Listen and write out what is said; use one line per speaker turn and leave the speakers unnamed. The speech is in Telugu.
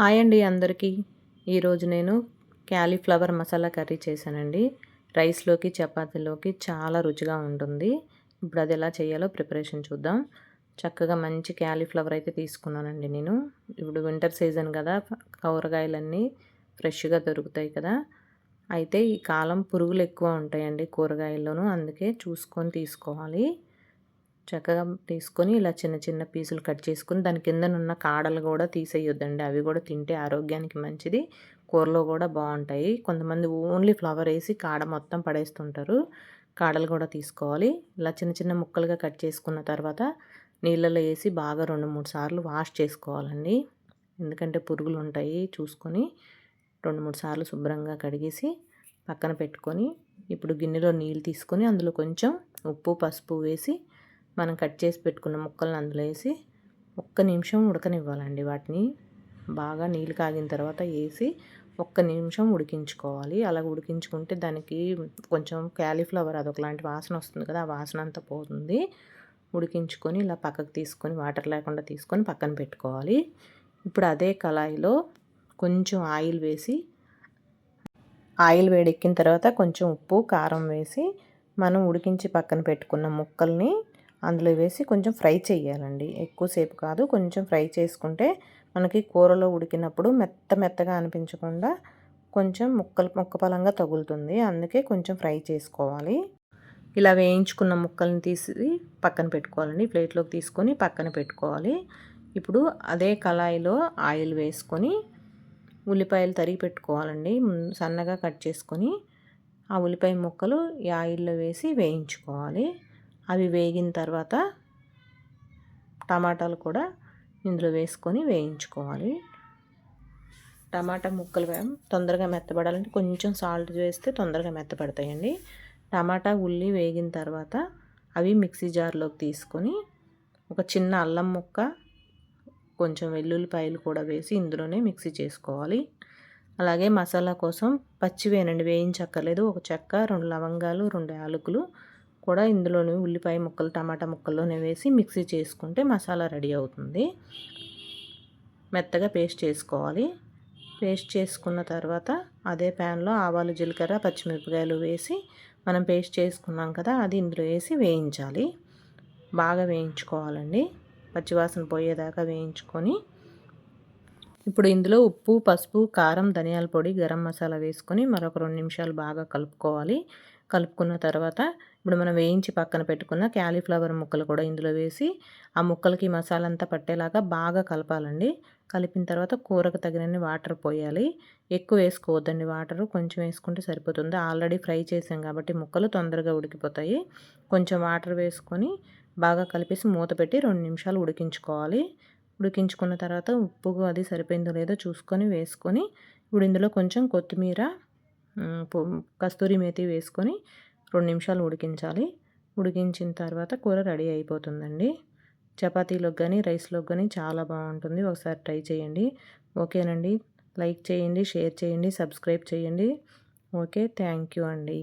హాయ్ అండి అందరికీ. ఈరోజు నేను క్యాలీఫ్లవర్ మసాలా కర్రీ చేశానండి. రైస్లోకి చపాతీలోకి చాలా రుచిగా ఉంటుంది. ఇప్పుడు అది ఎలా చేయాలో ప్రిపరేషన్ చూద్దాం. చక్కగా మంచి క్యాలీఫ్లవర్ అయితే తీసుకున్నానండి నేను. ఇప్పుడు వింటర్ సీజన్ కదా కూరగాయలన్నీ ఫ్రెష్గా దొరుకుతాయి కదా. అయితే ఈ కాలం పురుగులు ఎక్కువ ఉంటాయండి కూరగాయల్లోనూ అందుకే చూసుకొని తీసుకోవాలి. చక్కగా తీసుకొని ఇలా చిన్న చిన్న పీసులు కట్ చేసుకుని దాని కిందనున్న కాడలు కూడా తీసేయొద్దండి. అవి కూడా తింటే ఆరోగ్యానికి మంచిది. కూరలో కూడా బాగుంటాయి. కొంతమంది ఓన్లీ ఫ్లవర్ వేసి కాడ మొత్తం పడేస్తుంటారు. కాడలు కూడా తీసుకోవాలి. ఇలా చిన్న చిన్న ముక్కలుగా కట్ చేసుకున్న తర్వాత నీళ్ళలో వేసి బాగా రెండు మూడు సార్లు వాష్ చేసుకోవాలండి. ఎందుకంటే పురుగులు ఉంటాయి చూసుకొని రెండు మూడు సార్లు శుభ్రంగా కడిగేసి పక్కన పెట్టుకొని ఇప్పుడు గిన్నెలో నీళ్ళు తీసుకొని అందులో కొంచెం ఉప్పు పసుపు వేసి మనం కట్ చేసి పెట్టుకున్న ముక్కలను అందులో వేసి ఒక్క నిమిషం ఉడకనివ్వాలండి. వాటిని బాగా నీళ్ళు కాగిన తర్వాత వేసి ఒక్క నిమిషం ఉడికించుకోవాలి. అలా ఉడికించుకుంటే దానికి కొంచెం క్యాలీఫ్లవర్ అదొకలాంటి వాసన వస్తుంది కదా ఆ వాసన అంతా పోతుంది. ఉడికించుకొని ఇలా పక్కకు తీసుకొని వాటర్ లేకుండా తీసుకొని పక్కన పెట్టుకోవాలి. ఇప్పుడు అదే కళాయిలో కొంచెం ఆయిల్ వేసి ఆయిల్ వేడెక్కిన తర్వాత కొంచెం ఉప్పు కారం వేసి మనం ఉడికించి పక్కన పెట్టుకున్న ముక్కల్ని అందులో వేసి కొంచెం ఫ్రై చేయాలండి. ఎక్కువసేపు కాదు కొంచెం ఫ్రై చేసుకుంటే మనకి కూరలో ఉడికినప్పుడు మెత్త మెత్తగా అనిపించకుండా కొంచెం ముక్కలు ముక్కపలంగా తగులుతుంది. అందుకే కొంచెం ఫ్రై చేసుకోవాలి. ఇలా వేయించుకున్న ముక్కల్ని తీసి పక్కన పెట్టుకోవాలండి. ప్లేట్లోకి తీసుకొని పక్కన పెట్టుకోవాలి. ఇప్పుడు అదే కళాయిలో ఆయిల్ వేసుకొని ఉల్లిపాయలు తరిగి పెట్టుకోవాలండి. సన్నగా కట్ చేసుకొని ఆ ఉల్లిపాయ ముక్కలు ఈ ఆయిల్లో వేసి వేయించుకోవాలి. అవి వేగిన తర్వాత టమాటాలు కూడా ఇందులో వేసుకొని వేయించుకోవాలి. టమాటా ముక్కలు తొందరగా మెత్తబడాలంటే కొంచెం సాల్ట్ వేస్తే తొందరగా మెత్తపడతాయండి టమాటా ఉల్లి వేగిన తర్వాత అవి మిక్సీ జార్లోకి తీసుకొని ఒక చిన్న అల్లం ముక్క కొంచెం వెల్లుల్లిపాయలు కూడా వేసి ఇందులోనే మిక్సీ చేసుకోవాలి. అలాగే మసాలా కోసం పచ్చివేనండి వేయించక్కర్లేదు. ఒక చెక్క రెండు లవంగాలు రెండు యాలకులు కూడా ఇందులోని ఉల్లిపాయ ముక్కలు టమాటా ముక్కల్లోనే వేసి మిక్సీ చేసుకుంటే మసాలా రెడీ అవుతుంది. మెత్తగా పేస్ట్ చేసుకోవాలి. పేస్ట్ చేసుకున్న తర్వాత అదే ప్యాన్లో ఆవాలు జీలకర్ర పచ్చిమిరపకాయలు వేసి మనం పేస్ట్ చేసుకున్నాం కదా అది ఇందులో వేసి వేయించాలి. బాగా వేయించుకోవాలండి. పచ్చివాసన పోయేదాకా వేయించుకొని ఇప్పుడు ఇందులో ఉప్పు పసుపు కారం ధనియాల పొడి గరం మసాలా వేసుకొని మరొక రెండు నిమిషాలు బాగా కలుపుకోవాలి. కలుపుకున్న తర్వాత ఇప్పుడు మనం వేయించి పక్కన పెట్టుకున్న క్యాలీఫ్లవర్ ముక్కలు కూడా ఇందులో వేసి ఆ ముక్కలకి మసాలా అంతా పట్టేలాగా బాగా కలపాలండి. కలిపిన తర్వాత కూరకు తగినన్ని వాటర్ పోయాలి. ఎక్కువ వేసుకోవద్దండి వాటరు కొంచెం వేసుకుంటే సరిపోతుంది. ఆల్రెడీ ఫ్రై చేసాం కాబట్టి ముక్కలు తొందరగా ఉడికిపోతాయి. కొంచెం వాటర్ వేసుకొని బాగా కలిపేసి మూత పెట్టి రెండు నిమిషాలు ఉడికించుకోవాలి. ఉడికించుకున్న తర్వాత ఉప్పు అది సరిపోయిందో లేదో చూసుకొని వేసుకొని ఇప్పుడు ఇందులో కొంచెం కొత్తిమీర కస్తూరి మేతి వేసుకొని రెండు నిమిషాలు ఉడికించాలి. ఉడికించిన తర్వాత కూర రెడీ అయిపోతుందండి. చపాతీలోకి కానీ రైస్లోకి కానీ చాలా బాగుంటుంది. ఒకసారి ట్రై చేయండి. ఓకేనండి. లైక్ చేయండి షేర్ చేయండి సబ్స్క్రైబ్ చేయండి. ఓకే థ్యాంక్ యూ అండి.